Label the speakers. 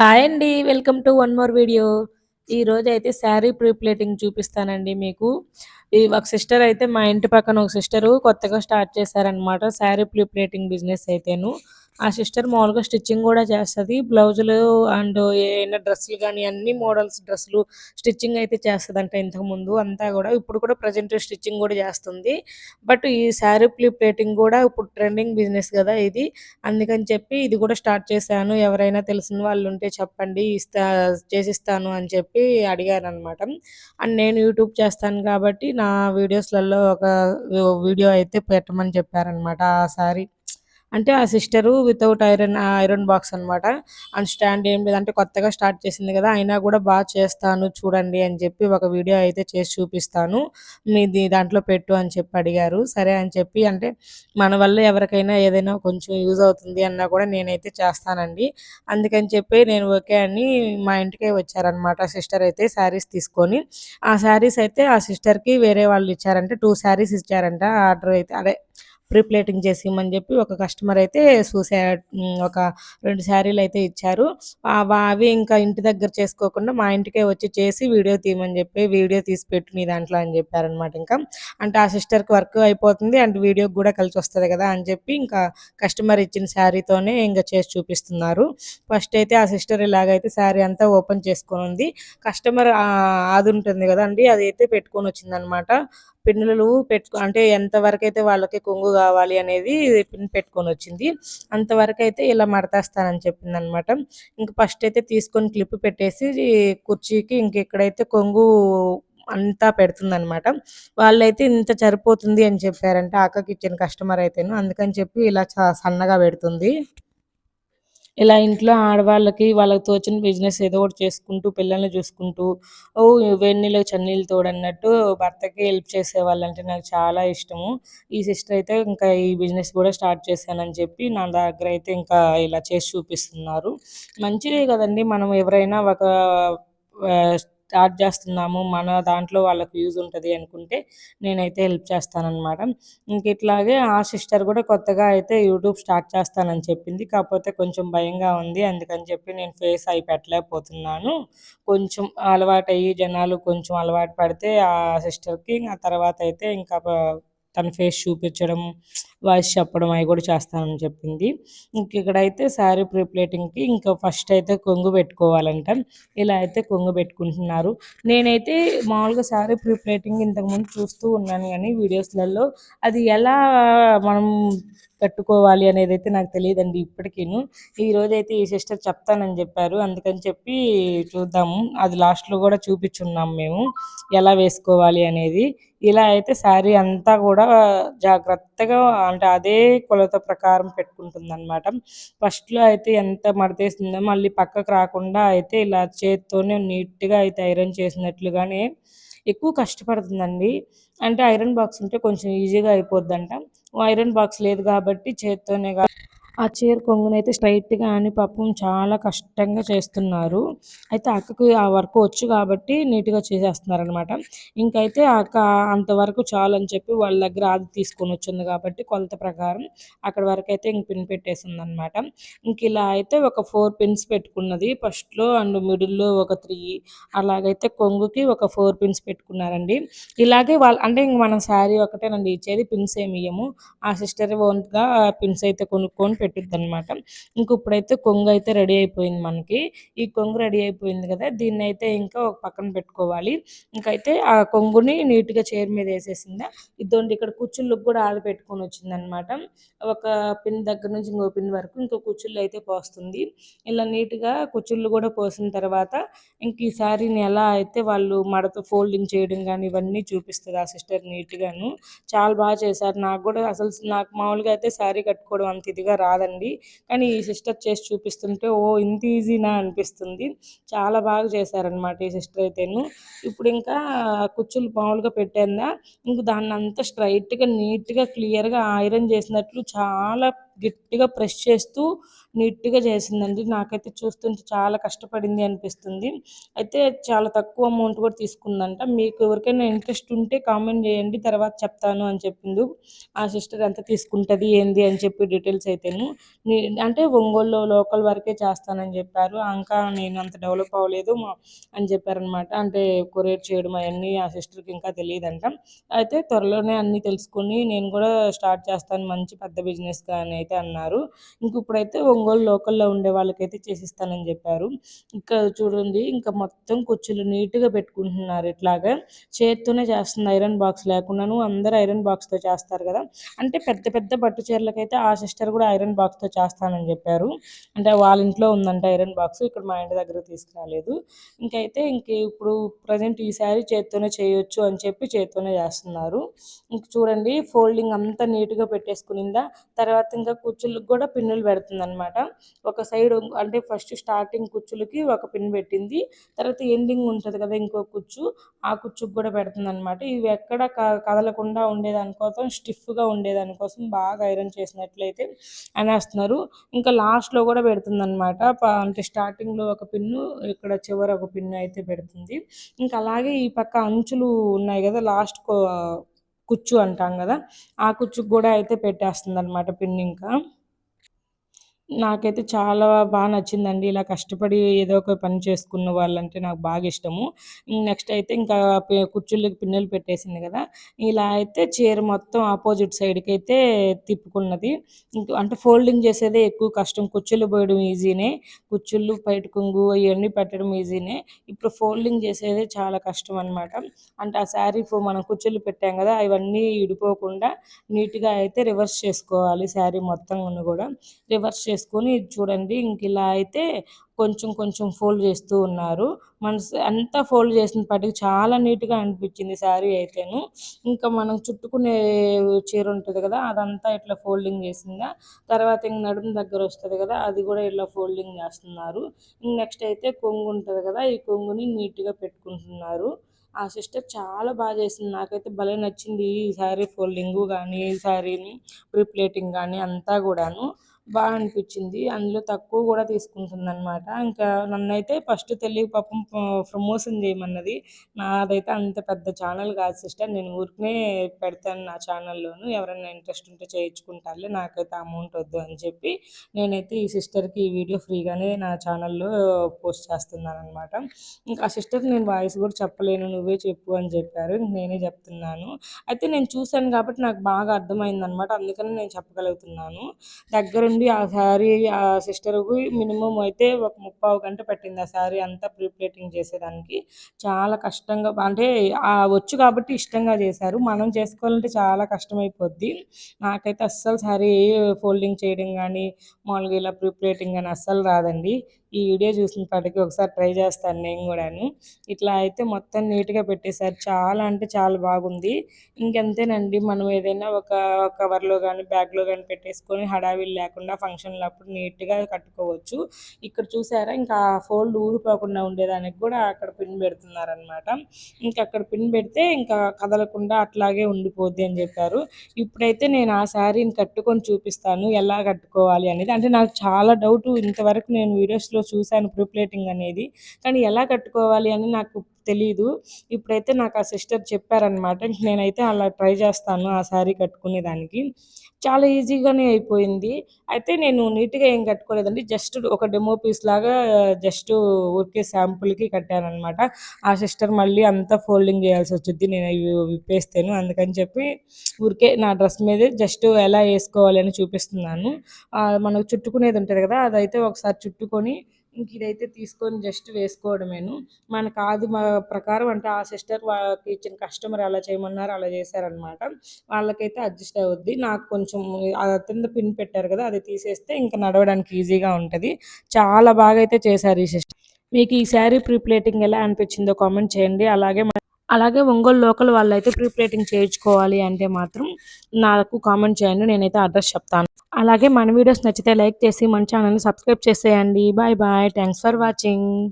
Speaker 1: Hi అండి welcome to one more video. ఈ రోజు అయితే శారీ ప్రీప్లేటింగ్ చూపిస్తానండి మీకు. ఈ ఒక సిస్టర్ అయితే మా ఇంటి పక్కన ఒక సిస్టర్ కొత్తగా స్టార్ట్ చేశారనమాట శారీ ప్రీప్లేటింగ్ బిజినెస్ అయితేను. ఆ సిస్టర్ మామూలుగా స్టిచ్చింగ్ కూడా చేస్తుంది. బ్లౌజులు అండ్ ఏమైనా డ్రెస్సులు కానీ అన్ని మోడల్స్ డ్రెస్సులు స్టిచ్చింగ్ అయితే చేస్తుంది ఇంతకు ముందు. అంతా కూడా ఇప్పుడు కూడా ప్రజెంట్ స్టిచ్చింగ్ కూడా చేస్తుంది. బట్ ఈ శారీ ప్లీ ప్లేటింగ్ కూడా ఇప్పుడు ట్రెండింగ్ బిజినెస్ కదా ఇది. అందుకని చెప్పి ఇది కూడా స్టార్ట్ చేశాను. ఎవరైనా తెలిసిన వాళ్ళు ఉంటే చెప్పండి ఇస్తా చేసిస్తాను అని చెప్పి అడిగారు అనమాట అండ్ నేను యూట్యూబ్ చేస్తాను కాబట్టి నా వీడియోస్లలో ఒక వీడియో అయితే పెట్టమని చెప్పారనమాట ఆ సారీ. అంటే ఆ sister without iron iron box అనమాట అండ్ స్టాండ్ ఏం లేదంటే కొత్తగా స్టార్ట్ చేసింది కదా అయినా కూడా బాగా చేస్తాను చూడండి అని చెప్పి ఒక వీడియో అయితే చేసి చూపిస్తాను. మీది దాంట్లో పెట్టు అని చెప్పి అడిగారు. సరే అని చెప్పి అంటే మన వల్ల ఎవరికైనా ఏదైనా కొంచెం యూజ్ అవుతుంది అన్నా కూడా నేనైతే చేస్తానండి. అందుకని చెప్పి నేను ఓకే అని మా ఇంటికే వచ్చారనమాట సిస్టర్ అయితే శారీస్ తీసుకొని. ఆ శారీస్ అయితే ఆ సిస్టర్కి వేరే వాళ్ళు ఇచ్చారంటే టూ శారీస్ ఇచ్చారంట. ఆర్డర్ అయితే అదే ప్రీప్లేటింగ్ చేసి ఇమ్మని చెప్పి ఒక కస్టమర్ అయితే చూసే ఒక రెండు శారీలు అయితే ఇచ్చారు. అవి ఇంకా ఇంటి దగ్గర చేసుకోకుండా మా ఇంటికే వచ్చి చేసి వీడియో తీయమని చెప్పి వీడియో తీసి పెట్టు నీ దాంట్లో అని చెప్పారనమాట ఇంకా. అంటే ఆ సిస్టర్కి వర్క్ అయిపోతుంది అండ్ వీడియోకి కూడా కలిసి వస్తుంది కదా అని చెప్పి ఇంకా కస్టమర్ ఇచ్చిన శారీతోనే ఇంకా చేసి చూపిస్తున్నారు. ఫస్ట్ అయితే ఆ సిస్టర్ ఇలాగైతే శారీ అంతా ఓపెన్ చేసుకొని ఉంది. కస్టమర్ అది ఉంటుంది కదా అండి అది అయితే పెట్టుకొని వచ్చిందనమాట పిన్నులు పెట్టుకో అంటే ఎంతవరకు అయితే వాళ్ళకి కొంగు కావాలి అనేది పిన్ పెట్టుకొని వచ్చింది. అంతవరకు అయితే ఇలా మడతాస్తానని చెప్పింది అనమాట ఇంక ఫస్ట్ అయితే తీసుకొని క్లిప్ పెట్టేసి కుర్చీకి ఇంకెక్కడైతే కొంగు అంతా పెడుతుందనమాట. వాళ్ళైతే ఇంత సరిపోతుంది అని చెప్పారంటే ఆక ఇచ్చిన కస్టమర్ అయితేను. అందుకని చెప్పి ఇలా సన్నగా పెడుతుంది. ఇలా ఇంట్లో ఆడవాళ్ళకి వాళ్ళకి తోచిన బిజినెస్ ఏదో ఒకటి చేసుకుంటూ పిల్లల్ని చూసుకుంటూ ఓ వెన్నీళ్ళు చన్నీళ్ళు తోడన్నట్టు భర్తకి హెల్ప్ చేసే వాళ్ళంటే నాకు చాలా ఇష్టము. ఈ సిస్టర్ అయితే ఇంకా ఈ బిజినెస్ కూడా స్టార్ట్ చేశానని చెప్పి నా దగ్గర అయితే ఇంకా ఇలా చేసి చూపిస్తున్నారు. మంచిదే కదండి మనం ఎవరైనా ఒక స్టార్ట్ చేస్తున్నాము మన దాంట్లో వాళ్ళకి యూజ్ ఉంటుంది అనుకుంటే నేనైతే హెల్ప్ చేస్తానన్నమాట. ఇంక ఇట్లాగే ఆ సిస్టర్ కూడా కొత్తగా అయితే యూట్యూబ్ స్టార్ట్ చేస్తానని చెప్పింది. కాకపోతే కొంచెం భయంగా ఉంది. అందుకని చెప్పి నేను ఫేస్ అయి పెట్టలేకపోతున్నాను. కొంచెం అలవాటు అయ్యి జనాలు కొంచెం అలవాటు పడితే ఆ సిస్టర్కి ఆ తర్వాత అయితే ఇంకా తన ఫేస్ చూపించడం వాయిస్ చెప్పడం అవి కూడా చేస్తానని చెప్పింది. ఇంక ఇక్కడైతే శారీ ప్రీప్లేటింగ్కి ఇంకా ఫస్ట్ అయితే కొంగు పెట్టుకోవాలంట. ఇలా అయితే కొంగు పెట్టుకుంటున్నారు. నేనైతే మామూలుగా శారీ ప్రీప్లేటింగ్ ఇంతకుముందు చూస్తూ ఉన్నాను కానీ వీడియోస్లలో అది ఎలా మనం కట్టుకోవాలి అనేది అయితే నాకు తెలియదండి ఇప్పటికీను. ఈరోజు అయితే ఈ సిస్టర్ చెప్తానని చెప్పారు. అందుకని చెప్పి చూద్దాము. అది లాస్ట్లో కూడా చూపించున్నాం మేము ఎలా వేసుకోవాలి అనేది. ఇలా అయితే శారీ అంతా కూడా జాగ్రత్తగా అంటే అదే కొలత ప్రకారం పెట్టుకుంటుంది అనమాట ఫస్ట్లో అయితే ఎంత మడతేసిందో మళ్ళీ పక్కకు రాకుండా అయితే ఇలా చేత్తోనే నీట్గా అయితే ఐరన్ చేసినట్లుగానే ఎక్కువ కష్టపడుతుందండి. అంటే ఐరన్ బాక్స్ ఉంటే కొంచెం ఈజీగా అయిపోద్దంట. ఐరన్ బాక్స్ లేదు కాబట్టి చేత్తోనే ఆ చీర కొంగునైతే స్ట్రైట్గా అని పాపం చాలా కష్టంగా చేస్తున్నారు. అయితే అక్కకు ఆ వర్క్ వచ్చు కాబట్టి నీట్గా చేసేస్తున్నారు అనమాట ఇంకైతే అక్క అంతవరకు చాలని చెప్పి వాళ్ళ దగ్గర ఆది తీసుకొని వచ్చింది కాబట్టి కొలత ప్రకారం అక్కడ వరకు అయితే ఇంక పిన్ పెట్టేసింది అనమాట ఇంక ఇలా అయితే ఒక ఫోర్ పిన్స్ పెట్టుకున్నది. ఫస్ట్లో అండ్ మిడిల్లో ఒక త్రీ. అలాగైతే కొంగుకి ఒక ఫోర్ పిన్స్ పెట్టుకున్నారండి. ఇలాగే వాళ్ళు అంటే ఇంక మనం శారీ ఒకటేనండి. ఇచ్చేది పిన్స్ ఏమి ఇయ్యము. ఆ సిస్టర్ ఓన్గా పిన్స్ అయితే కొనుక్కొని పెట్టిద్ది అనమాట ఇంక ఇప్పుడైతే కొంగు అయితే రెడీ అయిపోయింది మనకి. ఈ కొంగు రెడీ అయిపోయింది కదా దీన్ని అయితే ఇంకా ఒక పక్కన పెట్టుకోవాలి. ఇంకైతే ఆ కొంగుని నీట్గా చైర్ మీద వేసేసిందా. ఇదొండి ఇక్కడ కుచ్చుళ్ళకు కూడా ఆది పెట్టుకొని వచ్చిందనమాట ఒక పిన్ దగ్గర నుంచి ఇంకో పిన్ వరకు ఇంకో కుచ్చుళ్ళు అయితే పోస్తుంది. ఇలా నీట్గా కుచ్చుళ్ళు కూడా పోసిన తర్వాత ఇంక ఈ శారీని ఎలా అయితే వాళ్ళు మడత ఫోల్డింగ్ చేయడం కానీ ఇవన్నీ చూపిస్తుంది ఆ సిస్టర్ నీట్గాను. చాలా బాగా చేశారు. నాకు కూడా అసలు నాకు మామూలుగా అయితే శారీ కట్టుకోవడం అంత ఇదిగా రాదు. కాదండి. కానీ ఈ సిస్టర్ చేసి చూపిస్తుంటే ఓ ఇంత ఈజీనా అనిపిస్తుంది. చాలా బాగా చేశారనమాట ఈ సిస్టర్ అయితేను. ఇప్పుడు ఇంకా కుచ్చులు మామూలుగా పెట్టేందా? ఇంక దాన్ని అంతా స్ట్రైట్గా నీట్గా క్లియర్గా ఐరన్ చేసినట్లు చాలా గట్టిగా ప్రెస్ చేస్తూ నీట్గా చేసిందండి. నాకైతే చూస్తుంటే చాలా కష్టపడింది అనిపిస్తుంది. అయితే చాలా తక్కువ అమౌంట్ కూడా తీసుకుందంట. మీకు ఎవరికైనా ఇంట్రెస్ట్ ఉంటే కామెంట్ చేయండి తర్వాత చెప్తాను అని చెప్పింది ఆ సిస్టర్ ఎంత తీసుకుంటుంది ఏంది? అని చెప్పి డీటెయిల్స్ అయితేను. అంటే ఒంగోలు లోకల్ వరకే చేస్తానని చెప్పారు. ఇంకా నేను అంత డెవలప్ అవ్వలేదు అని చెప్పారనమాట. అంటే కొరియర్ చేయడం అవన్నీ ఆ సిస్టర్కి ఇంకా తెలియదంట. అయితే త్వరలోనే అన్నీ తెలుసుకుని నేను కూడా స్టార్ట్ చేస్తాను మంచి పెద్ద బిజినెస్గా అనేది అయితే అన్నారు. ఇంక ఇప్పుడైతే ఒంగోలు లోకల్లో ఉండే వాళ్ళకైతే చేసిస్తానని చెప్పారు. ఇంకా చూడండి ఇంకా మొత్తం కుర్చీలు నీట్గా పెట్టుకుంటున్నారు ఇట్లాగా. చేత్తోనే చేస్తుంది ఐరన్ బాక్స్ లేకుండాను అందరు ఐరన్ బాక్స్తో చేస్తారు కదా. అంటే పెద్ద పెద్ద పట్టు చీరలకైతే ఆ సిస్టర్ కూడా ఐరన్ బాక్స్తో చేస్తానని చెప్పారు. అంటే వాళ్ళ ఇంట్లో ఉందంట ఐరన్ బాక్స్ ఇక్కడ మా ఇంటి దగ్గర తీసుకురాలేదు. ఇంకైతే ఇంక ఇప్పుడు ప్రజెంట్ ఈ శారీ చేత్తోనే చేయొచ్చు అని చెప్పి చేత్తోనే చేస్తున్నారు. ఇంక చూడండి ఫోల్డింగ్ అంతా నీట్గా పెట్టేసుకునిందా? తర్వాత ఇంకా కుచ్చులకు కూడా పిన్నులు పెడుతుంది అనమాట ఒక సైడ్ అంటే ఫస్ట్ స్టార్టింగ్ కుచ్చులకి ఒక పిన్ పెట్టింది. తర్వాత ఎండింగ్ ఉంటుంది కదా ఇంకో కుచ్చు ఆ కుచ్చుకు కూడా పెడుతుంది అనమాట ఇవి ఎక్కడ కదలకుండా ఉండేదానికోసం స్టిఫ్గా ఉండేదానికోసం బాగా ఐరన్ చేసినట్లయితే అనేస్తున్నారు. ఇంకా లాస్ట్లో కూడా పెడుతుంది అనమాట అంటే స్టార్టింగ్లో ఒక పిన్ను ఇక్కడ చివర ఒక పిన్ను అయితే పెడుతుంది. ఇంకా అలాగే ఈ పక్క అంచులు ఉన్నాయి కదా లాస్ట్ కుచ్చు అంటాం కదా ఆ కుచ్చుకు కూడా అయితే పెట్టేస్తుంది అనమాట పిన్ ఇంకా నాకైతే చాలా బాగా నచ్చిందండి. ఇలా కష్టపడి ఏదో ఒక పని చేసుకున్న వాళ్ళంటే నాకు బాగా ఇష్టము. నెక్స్ట్ అయితే ఇంకా కుర్చీలకి పిన్నులు పెట్టేసింది కదా. ఇలా అయితే చీర మొత్తం ఆపోజిట్ సైడ్కి అయితే తిప్పుకున్నది. ఇంకా అంటే ఫోల్డింగ్ చేసేదే ఎక్కువ కష్టం. కుర్చీలు పోయడం ఈజీనే. కుర్చీలు బయట కొంగు ఇవన్నీ పెట్టడం ఈజీనే. ఇప్పుడు ఫోల్డింగ్ చేసేదే చాలా కష్టం అనమాట అంటే ఆ శారీ మనం కుర్చీలు పెట్టాం కదా అవన్నీ ఇడిపోకుండా నీట్గా అయితే రివర్స్ చేసుకోవాలి శారీ మొత్తం కూడా. రివర్స్ చేసుకొని చూడండి ఇంక ఇలా అయితే కొంచెం కొంచెం ఫోల్డ్ చేస్తూ ఉన్నారు. మన అంతా ఫోల్డ్ చేసిన పాటికి చాలా నీట్గా అనిపించింది శారీ అయితేను. ఇంకా మనం చుట్టుకునే చీర ఉంటుంది కదా అదంతా ఇట్లా ఫోల్డింగ్ చేసిందా తర్వాత ఇంక నడుము దగ్గర వస్తుంది కదా అది కూడా ఇట్లా ఫోల్డింగ్ చేస్తున్నారు. నెక్స్ట్ అయితే కొంగు ఉంటుంది కదా ఈ కొంగుని నీట్గా పెట్టుకుంటున్నారు. ఆ సిస్టర్ చాలా బాగా చేసింది. నాకైతే భలే నచ్చింది ఈ శారీ ఫోల్డింగ్ కానీ ఈ శారీని ప్రీప్లేటింగ్ కానీ అంతా కూడాను. బాగా అనిపించింది అందులో తక్కువ కూడా తీసుకుంటుంది అనమాట ఇంకా నన్నైతే ఫస్ట్ తెలియక పాపం ప్రమోషన్ చేయమన్నది. నాదైతే అంత పెద్ద ఛానల్ కాదు సిస్టర్. నేను ఊరికనే పెడతాను నా ఛానల్లోను. ఎవరైనా ఇంట్రెస్ట్ ఉంటే చేయించుకుంటారులే నాకైతే అమౌంట్ వద్దు అని చెప్పి నేనైతే ఈ సిస్టర్కి ఈ వీడియో ఫ్రీగానే నా ఛానల్లో పోస్ట్ చేస్తున్నాను అనమాట ఇంకా ఆ సిస్టర్ నేను వాయిస్ కూడా చెప్పలేను. నువ్వే చెప్పు అని చెప్పారు. నేనే చెప్తున్నాను. అయితే నేను చూశాను కాబట్టి నాకు బాగా అర్థమైంది అనమాట అందుకని నేను చెప్పగలుగుతున్నాను. దగ్గర నుండి ఆ శారీ ఆ సిస్టర్కి మినిమం అయితే ఒక ముప్పావు గంట పట్టింది ఆ శారీ అంతా ప్రీప్లేటింగ్ చేసేదానికి. చాలా కష్టంగా అంటే వచ్చు కాబట్టి ఇష్టంగా చేశారు. మనం చేసుకోవాలంటే చాలా కష్టమైపోద్ది. నాకైతే అస్సలు శారీ ఫోల్డింగ్ చేయడం కానీ మామూలుగా ఇలా ప్రీప్లేటింగ్ కానీ అస్సలు రాదండి. ఈ వీడియో చూసిన పాటికి ఒకసారి ట్రై చేస్తాను నేను కూడాను. ఇట్లా అయితే మొత్తం నీట్గా పెట్టేశారు. చాలా అంటే చాలా బాగుంది. ఇంకెంతేనండి మనం ఏదైనా ఒక కవర్లో కానీ బ్యాగ్లో కానీ పెట్టేసుకొని హడావిడి లేకుండా ఫంక్షన్లు అప్పుడు నీట్గా కట్టుకోవచ్చు. ఇక్కడ చూసారా ఇంకా ఫోల్డ్ ఊరిపోకుండా ఉండేదానికి కూడా అక్కడ పిన్ పెడుతున్నారనమాట ఇంకా అక్కడ పిన్ పెడితే ఇంకా కదలకుండా అట్లాగే ఉండిపోద్ది అని చెప్పారు. ఇప్పుడైతే నేను ఆ శారీని కట్టుకొని చూపిస్తాను. ఎలా కట్టుకోవాలి అనేది. అంటే నాకు చాలా డౌట్ ఇంతవరకు నేను వీడియోస్లో వీడియోస్లో చూశాను ప్రీప్లేటింగ్ అనేది. కానీ ఎలా కట్టుకోవాలి అని నాకు తెలియదు ఇప్పుడైతే నాకు ఆ సిస్టర్ చెప్పారనమాట నేనైతే అలా ట్రై చేస్తాను ఆ శారీ కట్టుకునే దానికి. చాలా ఈజీగానే అయిపోయింది. అయితే నేను నీట్గా ఏం కట్టుకోలేదండి జస్ట్ ఒక డెమో పీస్ లాగా జస్ట్ ఊరికే శాంపుల్కి కట్టానమాట ఆ సిస్టర్ మళ్ళీ అంతా ఫోల్డింగ్ చేయాల్సి వచ్చింది నేను విప్పేస్తాను అందుకని చెప్పి ఊరికే నా డ్రెస్ మీదే జస్ట్ ఎలా వేసుకోవాలి అని చూపిస్తున్నాను. మనకు చుట్టుకునేది ఉంటుంది కదా అదైతే ఒకసారి చుట్టుకొని ఇంక ఇదైతే తీసుకొని జస్ట్ వేసుకోవడమేను. మన కాదు మా ప్రకారం అంటే ఆ సిస్టర్ వాళ్ళకి ఇచ్చిన కస్టమర్ అలా చేయమన్నారు అలా చేశారనమాట వాళ్ళకైతే అడ్జస్ట్ అవుద్ది. నాకు కొంచెం కింద పిన్ పెట్టారు కదా అది తీసేస్తే ఇంకా నడవడానికి ఈజీగా ఉంటుంది. చాలా బాగా అయితే చేశారు ఈ సిస్టర్ మీకు ఈ శారీ ప్రీప్లేటింగ్ ఎలా అనిపించిందో కామెంట్ చేయండి. అలాగే అలాగే ఒంగోలు లోకల్ వాళ్ళైతే ప్రీప్లేటింగ్ చేయించుకోవాలి అంటే మాత్రం నాకు కామెంట్ చేయండి నేనైతే అడ్రస్ చెప్తాను. అలాగే మన వీడియోస్ నచ్చితే లైక్ చేసి మన ఛానల్ని సబ్స్క్రైబ్ చేసేయండి. Bye bye. Thanks for watching.